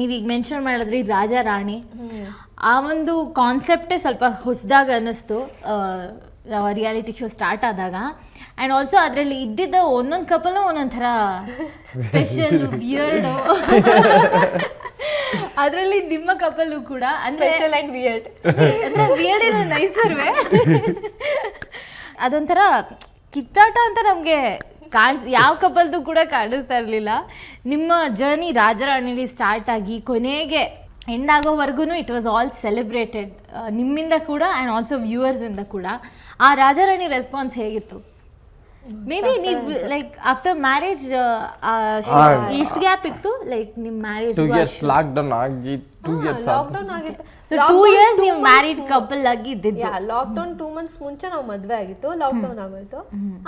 ನೀವೀಗ ಮೆನ್ಷನ್ ಮಾಡಿದ್ರಿ ರಾಜ ರಾಣಿ. ಆ ಒಂದು ಕಾನ್ಸೆಪ್ಟೇ ಸ್ವಲ್ಪ ಹೊಸದಾಗ ಅನ್ನಿಸ್ತು. ರಿಯಾಲಿಟಿ ಶೋ ಸ್ಟಾರ್ಟ್ ಆದಾಗ. ಆ್ಯಂಡ್ ಆಲ್ಸೋ ಅದರಲ್ಲಿ ಇದ್ದಿದ್ದ ಒಂದೊಂದು ಕಪಲು ಒಂದೊಂಥರ ಥರ ಸ್ಪೆಷಲ್ ವಿಯರ್ಡು ಅದರಲ್ಲಿ ನಿಮ್ಮ ಕಪಲು ಕೂಡ ಅಂದ್ರೆ ವಿಯರ್ಡ್ ವಿಯರ್ಡ್ ಏನೋ ನೈಸರ್ವೇ ಅದೊಂಥರ ಕಿತ್ತಾಟ ಅಂತ ನಮಗೆ ಕಾಣಿಸ್ ಯಾವ ಕಪಲ್ದು ಕೂಡ ಕಾಣಿಸ್ತಾ ಇರಲಿಲ್ಲ. ನಿಮ್ಮ ಜರ್ನಿ ರಾಜರಾಣಿಲಿ ಸ್ಟಾರ್ಟ್ ಆಗಿ ಕೊನೆಗೆ ಎಂಡ್ ಆಗೋವರೆಗೂ ಇಟ್ ವಾಸ್ ಆಲ್ ಸೆಲೆಬ್ರೇಟೆಡ್ ನಿಮ್ಮಿಂದ ಕೂಡ ಆ್ಯಂಡ್ ಆಲ್ಸೋ ವ್ಯೂವರ್ಸಿಂದ ಕೂಡ. ಆ ರಾಜರಾಣಿ ರೆಸ್ಪಾನ್ಸ್ ಹೇಗಿತ್ತು? ಮೇ ಬಿ ನೀವು ಲೈಕ್ ಆಫ್ಟರ್ ಮ್ಯಾರೇಜ್ ಎಷ್ಟು ಗ್ಯಾಪ್ ಇತ್ತು? ಲೈಕ್ ನಿಮ್ಮ marriage two years lock down ಆಗಿ ಟೂ ಇಯರ್ಸ್ ಲಾಕ್ಡೌನ್ ಆಗಿತ್ತು. ಟೂ ಇಯರ್ಸ್ ನೀವು ಮ್ಯಾರಿಡ್ ಕಪಲ್ ಆಗಿ ಇದ್ದಿದ್ದು ಲಾಕ್ ಲಾಕ್ಡೌನ್ ಟೂ ಮಂತ್ಸ್ ಮುಂಚೆ ನಾವು ಮದುವೆ ಆಗಿತ್ತು. ಲಾಕ್ಡೌನ್ ಆಗೋಯ್ತು.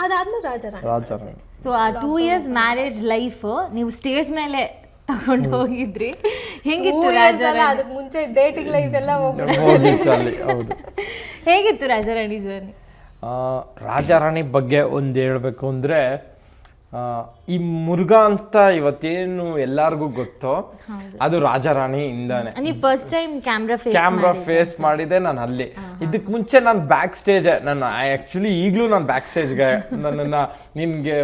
ಅದಾದ್ಮೇಲೆ ರಾಜರಾಣಿ ರಾಜಾರಾಣಿ. ಸೊ ಆ ಟೂ ಇಯರ್ಸ್ ಮ್ಯಾರೇಜ್ ಲೈಫ್ ನೀವು ಸ್ಟೇಜ್ ಮೇಲೆ ತಗೊಂಡು ಹೋಗಿದ್ರಿ. ಹೆಂಗಿತ್ತು ರಾಜಾರಾಣಿ? ಅದಕ್ಕೆ ಮುಂಚೆ ಡೇಟಿಂಗ್ ಲೈಫ್ ಎಲ್ಲ ಹೌದು. ಹೇಗಿತ್ತು ರಾಜಾರಾಣಿ ಜರ್ನಿ? ಆ, ರಾಜಾರಾಣಿ ಬಗ್ಗೆ ಒಂದು ಹೇಳಬೇಕು ಅಂದರೆ ಈ ಮುರುಘಾ ಅಂತ ಇವತ್ತೇನು ಎಲ್ಲಾರ್ಗೂ ಗೊತ್ತೋ ಅದು ರಾಜಾರಾಣಿ ಇಂದಾನೆ. ಫಸ್ಟ್ ಟೈಮ್ ಕ್ಯಾಮ್ರಾ ಫೇಸ್ ಮಾಡಿದೆ ನಾನು ಅಲ್ಲಿ. ಇದಕ್ಕೆ ಮುಂಚೆ ನಾನು ಬ್ಯಾಕ್ ಸ್ಟೇಜ್ ನಾನು ಆ್ಯಕ್ಚುಲಿ ಈಗಲೂ ನಾನು ಬ್ಯಾಕ್ ಸ್ಟೇಜ್ಗೆ ನನ್ನನ್ನು ನಿಮಗೆ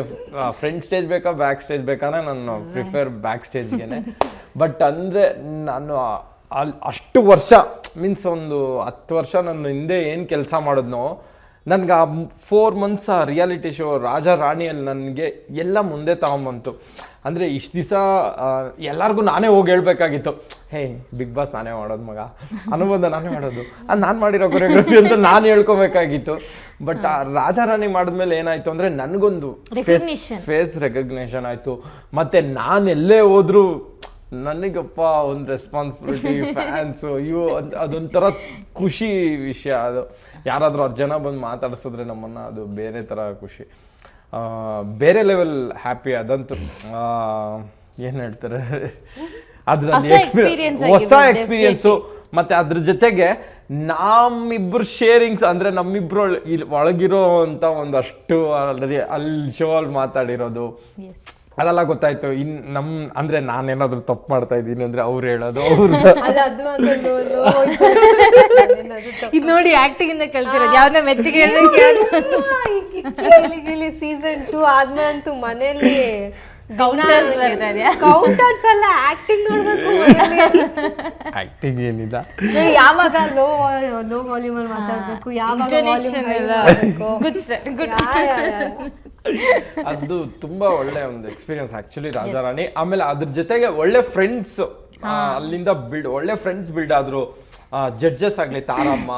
ಫ್ರಂಟ್ ಸ್ಟೇಜ್ ಬೇಕಾ ಬ್ಯಾಕ್ ಸ್ಟೇಜ್ ಬೇಕಾ ನಾನು ಪ್ರಿಫರ್ ಬ್ಯಾಕ್ ಸ್ಟೇಜ್ಗೆ ಬಟ್ ಅಂದರೆ ನಾನು ಅಲ್ಲಿ ಅಷ್ಟು ವರ್ಷ ಮೀನ್ಸ್ ಒಂದು ಹತ್ತು ವರ್ಷ ನನ್ನ ಹಿಂದೆ ಏನು ಕೆಲಸ ಮಾಡಿದ್ನೋ ನನ್ಗೆ ಆ ಫೋರ್ ಮಂತ್ಸ್ ಆ ರಿಯಾಲಿಟಿ ಶೋ ರಾಜ ರಾಣಿಯಲ್ಲಿ ನನಗೆ ಎಲ್ಲ ಮುಂದೆ ತಗೊಂಬಂತು. ಅಂದರೆ ಇಷ್ಟು ದಿವಸ ಎಲ್ಲರಿಗೂ ನಾನೇ ಹೋಗಿ ಹೇಳ್ಬೇಕಾಗಿತ್ತು. ಹೇ ಬಿಗ್ ಬಾಸ್ ನಾನೇ ಮಾಡೋದು ಮಗ. ಅನುಬಂಧ ನಾನೇ ಮಾಡೋದು. ಅದು ನಾನು ಮಾಡಿರೋ ಕೊರಿಯೋಗ್ರಫಿ ಅಂತ ನಾನು ಹೇಳ್ಕೊಬೇಕಾಗಿತ್ತು. ಬಟ್ ಆ ರಾಜ ರಾಣಿ ಮಾಡಿದ್ಮೇಲೆ ಏನಾಯಿತು ಅಂದರೆ ನನಗೊಂದು ಫೇಸ್ ಫೇಸ್ ರೆಕಗ್ನೇಷನ್ ಆಯಿತು. ಮತ್ತು ನಾನು ಎಲ್ಲೇ ಹೋದರೂ ನನಗಪ್ಪ ಒಂದು ರೆಸ್ಪಾನ್ಸಿಬಿಲಿಟಿ ಫ್ಯಾನ್ಸು ಇವು ಅದು ಅದೊಂಥರ ಖುಷಿ ವಿಷಯ ಅದು. ಯಾರಾದರೂ ಹತ್ತು ಜನ ಬಂದು ಮಾತಾಡಿಸಿದ್ರೆ ನಮ್ಮನ್ನು ಅದು ಬೇರೆ ಥರ ಖುಷಿ. ಬೇರೆ ಲೆವೆಲ್ ಹ್ಯಾಪಿ ಅದಂತೂ ಏನು ಹೇಳ್ತಾರೆ? ಅದರಲ್ಲಿ ಎಕ್ಸ್ಪೀರಿಯನ್ಸ್ ಹೊಸ ಎಕ್ಸ್ಪೀರಿಯನ್ಸು ಮತ್ತು ಅದ್ರ ಜೊತೆಗೆ ನಮ್ಮಿಬ್ರು ಶೇರಿಂಗ್ಸ್ ಅಂದರೆ ನಮ್ಮಿಬ್ರು ಇಲ್ಲಿ ಒಳಗಿರೋ ಅಂತ ಒಂದಷ್ಟು ಅಲ್ಲಿ ಅಲ್ಲಿ ಶೋ ಅಲ್ಲಿ ಮಾತಾಡಿರೋದು. ಅದೆಲ್ಲ ಗೊತ್ತಾಯ್ತು. ಇನ್ ನಮ್ ಅಂದ್ರೆ ನಾನೇನಾದ್ರೂ ತಪ್ಪು ಮಾಡ್ತಾ ಇದ್ದೀನಿ ಅಂದ್ರೆ ಅವ್ರು ಹೇಳೋದು ಅವ್ರದ್ದು ಅದು ಅದು ಅಂತಂದು ಇದು ನೋಡಿ ಆಕ್ಟಿಂಗ್ ಇಂದ ಕಲ್ತಿರೋದು ಯಾವ್ದೇ ಮೆತ್ತಿಗೆ ಹೇಳ್ಬೇಕು ಸೀಸನ್ ಟೂ ಆದ್ಮೇಲೆ ಅಂತೂ ಮನೇಲಿ ಕೌಂಟರ್ಸ್ ಕೌಂಟರ್ಸ್ ಅಲ್ಲ ಆಕ್ಟಿಂಗ್ ನೋಡ್ಬೇಕು ಆಕ್ಟಿಂಗ್ ಏನಿಲ್ಲ. ಯಾವಾಗ ಲೋ ಲೋ ವಾಲ್ಯೂಮ್ ಅಲ್ಲಿ ಮಾತಾಡ್ಬೇಕು? ಯಾವಾಗ ಅದು ತುಂಬಾ ಒಳ್ಳೆ ಒಂದು ಎಕ್ಸ್ಪೀರಿಯನ್ಸ್ ಆಕ್ಚುಲಿ ರಾಜಾರಾಣಿ. ಆಮೇಲೆ ಅದ್ರ ಜೊತೆಗೆ ಒಳ್ಳೆ ಫ್ರೆಂಡ್ಸ್ ಅಲ್ಲಿಂದ ಬಿಲ್ಡ್ ಒಳ್ಳೆ ಫ್ರೆಂಡ್ಸ್ ಬಿಲ್ಡ್ ಆದ್ರು ಜಡ್ಜಸ್ ಆಗ್ಲಿ ತಾರಮ್ಮ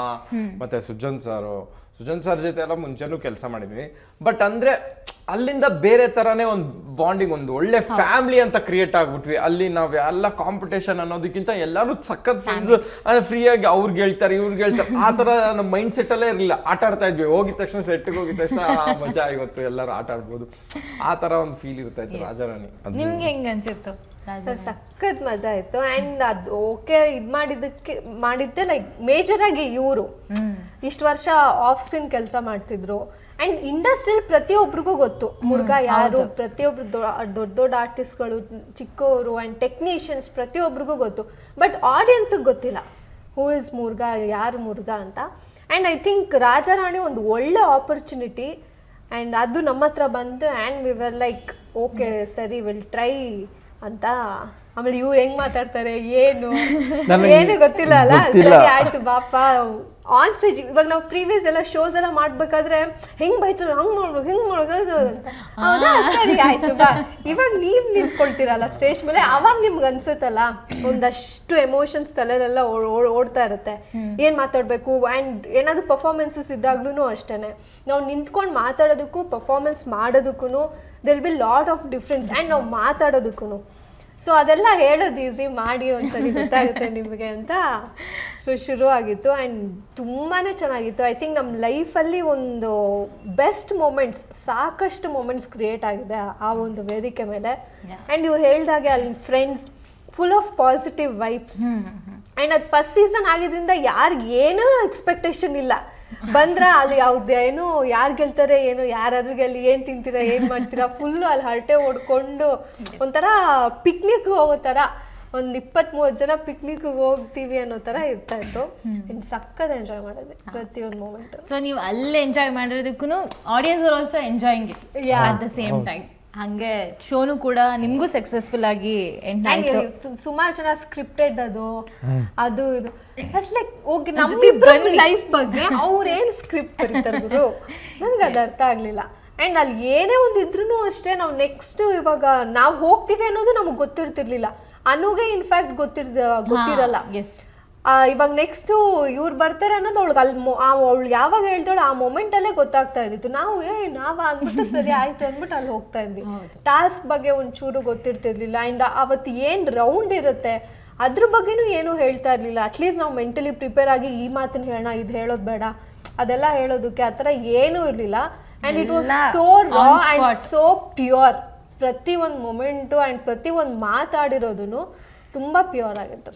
ಮತ್ತೆ ಸುಜನ್ ಸಾರು. ಸುಜನ್ ಸರ್ ಜೊತೆ ಎಲ್ಲ ಮುಂಚೆನೂ ಕೆಲಸ ಮಾಡಿದ್ವಿ ಬಟ್ ಅಂದ್ರೆ ಅಲ್ಲಿಂದ ಬೇರೆ ತರಾನೇ ಒಂದು ಬಾಂಡಿಂಗ್ ಒಂದು ಒಳ್ಳೆ ಫ್ಯಾಮಿಲಿ ಅಂತ ಕ್ರಿಯೇಟ್ ಆಗ್ಬಿಟ್ವಿ. ಅಲ್ಲಿ ನಾವ್ ಎಲ್ಲ ಕಾಂಪಿಟೇಷನ್ ಅನ್ನೋದಕ್ಕಿಂತ ಎಲ್ಲರೂ ಸಖತ್ ಫ್ರೆಂಡ್ಸ್ ಅಂದ್ರೆ ಫ್ರೀಯಾಗಿ ಅವ್ರಿಗೆ ಹೇಳ್ತಾರೆ ಇವ್ರಿಗೆ ಹೇಳ್ತಾರೆ. ಆ ತರ ನಮ್ಮ ಮೈಂಡ್ ಸೆಟ್ ಅಲ್ಲೇ ಇರಲಿಲ್ಲ. ಆಟ ಆಡ್ತಾ ಇದ್ವಿ. ಹೋಗಿದ ತಕ್ಷಣ ಸೆಟ್ಗೆ ಹೋಗಿದ ತಕ್ಷಣ ಆ, ಮಜಾ ಇವತ್ತು ಎಲ್ಲರೂ ಆಟ ಆಡ್ಬೋದು. ಆ ತರ ಒಂದು ಫೀಲ್ ಇರ್ತಾ ಇತ್ತು ರಾಜಾರಾಣಿ. ನಿಮ್ಗೆ ಹೆಂಗ್ ಅನ್ಸಿತ್ತು ರಾಜ ಸಖತ್ ಮಜಾ ಇತ್ತು. ಅಂಡ್ ಅದು ಓಕೆ ಇದ್ ಮಾಡಿದ್ದಕ್ಕೆ ಮಾಡಿದ್ದೆ ಲೈಕ್ ಮೇಜರ್ ಆಗಿ ಇವರು. ಇಷ್ಟು ವರ್ಷ ಆಫ್ ಸ್ಕ್ರೀನ್ ಕೆಲಸ ಮಾಡ್ತಿದ್ರು. ಅಂಡ್ ಇಂಡಸ್ಟ್ರಿಯಲ್ಲಿ ಪ್ರತಿಯೊಬ್ಬರಿಗೂ ಗೊತ್ತು. ಮುರುಘಾ ಯಾರು ಪ್ರತಿಯೊಬ್ರು ದೊಡ್ಡ ದೊಡ್ಡ ಆರ್ಟಿಸ್ಟ್ಗಳು ಚಿಕ್ಕವರು ಅಂಡ್ ಟೆಕ್ನಿಷಿಯನ್ಸ್ ಪ್ರತಿಯೊಬ್ರಿಗೂ ಗೊತ್ತು. ಬಟ್ ಆಡಿಯನ್ಸಿಗೆ ಗೊತ್ತಿಲ್ಲ. ಹೂ ಇಸ್ ಮುರುಘಾ ಯಾರು ಮುರುಘಾ ಅಂತ. ಆ್ಯಂಡ್ ಐ ಥಿಂಕ್ ರಾಜಾರಾಣಿ ಒಂದು ಒಳ್ಳೆ ಆಪರ್ಚುನಿಟಿ ಆ್ಯಂಡ್ ಅದು ನಮ್ಮ ಹತ್ರ ಬಂತು and we were like okay ಸರಿ ವಿಲ್ ಟ್ರೈ ಅಂತ. ಆಮೇಲೆ ಇವ್ರು ಹೆಂಗ್ ಮಾತಾಡ್ತಾರೆ ಏನು? ಏನು ಗೊತ್ತಿಲ್ಲ ಅಲ್ಲ. ಸರಿ ಆಯ್ತು ಬಾಪ. ಆನ್ ಸ್ಟೇಜ್ ಇವಾಗ ನಾವು ಪ್ರೀವಿಯಸ್ ಎಲ್ಲ ಶೋಸ್ ಎಲ್ಲ ಮಾಡ್ಬೇಕಾದ್ರೆ ಹೆಂಗ್ ಬೈತು ಹಂಗ್ ಮಾಡ್ಬೇಕು ಹಿಂಗ್ ಮಾಡ್ಬೇಕು ಹೌದಾ? ಸರಿ ಆಯ್ತು ಬಾ. ಇವಾಗ ನೀವ್ ನಿಂತ್ಕೊಳ್ತೀರಲ್ಲ ಸ್ಟೇಜ್ ಮೇಲೆ ಅವಾಗ ನಿಮ್ಗೆ ಅನ್ಸುತ್ತಲ್ಲ ಒಂದಷ್ಟು ಎಮೋಷನ್ಸ್ ತಲೆಲೆಲ್ಲ ಓಡ್- ಓಡ್- ಓಡ್ತಾ ಇರುತ್ತೆ. ಏನ್ ಮಾತಾಡ್ಬೇಕು? ಅಂಡ್ ಏನಾದ್ರು ಪರ್ಫಾರ್ಮೆನ್ಸಸ್ ಇದ್ದಾಗ್ಲೂ ಅಷ್ಟೇನೆ. ನಾವು ನಿಂತ್ಕೊಂಡು ಮಾತಾಡೋದಕ್ಕೂ ಪರ್ಫಾರ್ಮೆನ್ಸ್ ಮಾಡೋದಕ್ಕೂ there'll be lot of difference and ನಾವು ಮಾತಾಡೋದಕ್ಕೂ ಸೊ ಅದೆಲ್ಲ ಹೇಳೋದು ಈಸಿ ಮಾಡಿ ಒಂದ್ಸರಿ ಗೊತ್ತಾಗುತ್ತೆ ನಿಮಗೆ ಅಂತ. ಸೊ ಶುರು ಆಗಿತ್ತು ಆ್ಯಂಡ್ ತುಂಬಾ ಚೆನ್ನಾಗಿತ್ತು ಐ ಥಿಂಕ್ ನಮ್ಮ ಲೈಫಲ್ಲಿ ಒಂದು ಬೆಸ್ಟ್ ಮೂಮೆಂಟ್ಸ್ ಸಾಕಷ್ಟು ಮೂಮೆಂಟ್ಸ್ ಕ್ರಿಯೇಟ್ ಆಗಿದೆ ಆ- ಒಂದು ವೇದಿಕೆ ಮೇಲೆ. ಆ್ಯಂಡ್ ಇವ್ರು ಹೇಳ್ದಾಗೆ ಅಲ್ಲಿ friends full of positive vibes and ಅದು ಫಸ್ಟ್ ಸೀಸನ್ ಆಗಿದ್ರಿಂದ ಯಾರಿಗೆ ಏನೂ ಎಕ್ಸ್ಪೆಕ್ಟೇಷನ್ ಇಲ್ಲ. ಬಂದ್ರ ಅಲ್ಲಿ ಯಾವ್ದು ಏನು ಯಾರು ಗೆಲ್ತಾರೆ ಏನು ಯಾರಾದ್ರೂ ಅಲ್ಲಿ ಏನು ತಿಂತೀರಾ ಏನು ಮಾಡ್ತೀರಾ ಫುಲ್ಲು ಅಲ್ಲಿ ಹರಟೆ ಹೊಡ್ಕೊಂಡು ಒಂಥರ ಪಿಕ್ನಿಕ್ ಹೋಗೋ ತರ ಒಂದ್ ಇಪ್ಪತ್ತ್ ಮೂವತ್ತು ಜನ ಪಿಕ್ನಿಕ್ ಹೋಗ್ತೀವಿ ಅನ್ನೋ ತರ ಇರ್ತಾ ಇತ್ತು. ಇನ್ ಸಕ್ಕತ್ ಎಂಜಾಯ್ ಮಾಡಿದ್ವಿ ಪ್ರತಿಯೊಂದು ಮೂಮೆಂಟ್ ಸೊ ನೀವು ಅಲ್ಲಿ enjoy ಮಾಡಿರೋದಕ್ಕೂ audience are also enjoying it. At the same time ಹಂಗೆ ಶೋನು ಕೂಡ ನಿಮಗೂ ಸಕ್ಸಸ್ಫುಲ್ ಆಗಿ ಎಂಡ್ ಆಯ್ತು. ಸುಮಾರು ಜನ ಸ್ಕ್ರಿಪ್ಟೆಡ್ ಅದು ಅದು ಇದು. ಲೈಕ್ ಓಕೆ ನಮ್ಮಿಬ್ಬರ ಲೈಫ್ ಬಗ್ಗೆ ಅವ್ರೇನ್ ಸ್ಕ್ರಿಪ್ಟ್ ಬರೀತಾರೆ ಗುರು? ನನ್ಗೆ ಅದು ಅರ್ಥ ಆಗ್ಲಿಲ್ಲ. ಅಂಡ್ ಅಲ್ಲಿ ಏನೇ ಒಂದು ಇದ್ರೂ ಅಷ್ಟೇ ನಾವು ನೆಕ್ಸ್ಟ್ ಇವಾಗ ನಾವು ಹೋಗ್ತೀವಿ ಅನ್ನೋದು ನಮಗೆ ಗೊತ್ತಿರ್ತಿರ್ಲಿಲ್ಲ. ಅನುಗೆ ಇನ್ಫ್ಯಾಕ್ಟ್ ಗೊತ್ತಿರ್ ಗೊತ್ತಿರಲ್ಲ. ಇವಾಗ ನೆಕ್ಸ್ಟ್ ಇವ್ರು ಬರ್ತಾರೆ ಅನ್ನೋದು ಅವಳಿಗೆ ಅಲ್ಲಿ ಅವಳು ಯಾವಾಗ ಹೇಳ್ತಾಳೆ ಆ ಮೊಮೆಂಟಲ್ಲೇ ಅಲ್ಲೇ ಗೊತ್ತಾಗ್ತಾ ಇದ್ದಿತ್ತು. ನಾವು ಏ ನಾವ ಅಂದ್ಬಿಟ್ಟು ಸರಿ ಆಯ್ತು ಅಂದ್ಬಿಟ್ಟು ಅಲ್ಲಿ ಹೋಗ್ತಾ ಇದ್ವಿ. ಟಾಸ್ಕ್ ಬಗ್ಗೆ ಒಂಚೂರು ಗೊತ್ತಿರ್ತಿರ್ಲಿಲ್ಲ. ಅಂಡ್ ಅವತ್ತು ಏನ್ ರೌಂಡ್ ಇರುತ್ತೆ ಅದ್ರ ಬಗ್ಗೆನೂ ಏನು ಹೇಳ್ತಾ ಇರ್ಲಿಲ್ಲ. ಅಟ್ಲೀಸ್ಟ್ ನಾವು ಮೆಂಟಲಿ ಪ್ರಿಪೇರ್ ಆಗಿ ಈ ಮಾತನ್ನ ಹೇಳೋಣ ಇದು ಹೇಳೋದು ಬೇಡ. ಅದೆಲ್ಲ ಹೇಳೋದಕ್ಕೆ ಆ ಥರ ಏನೂ ಇರಲಿಲ್ಲ. And it was so raw and spot. So pure ಪ್ರತಿ ಒಂದು ಮೊಮೆಂಟು ಆ್ಯಂಡ್ ಪ್ರತಿ ಒಂದು ಮಾತಾಡಿರೋದುನು ತುಂಬ ಪ್ಯೂರ್ ಆಗಿತ್ತು.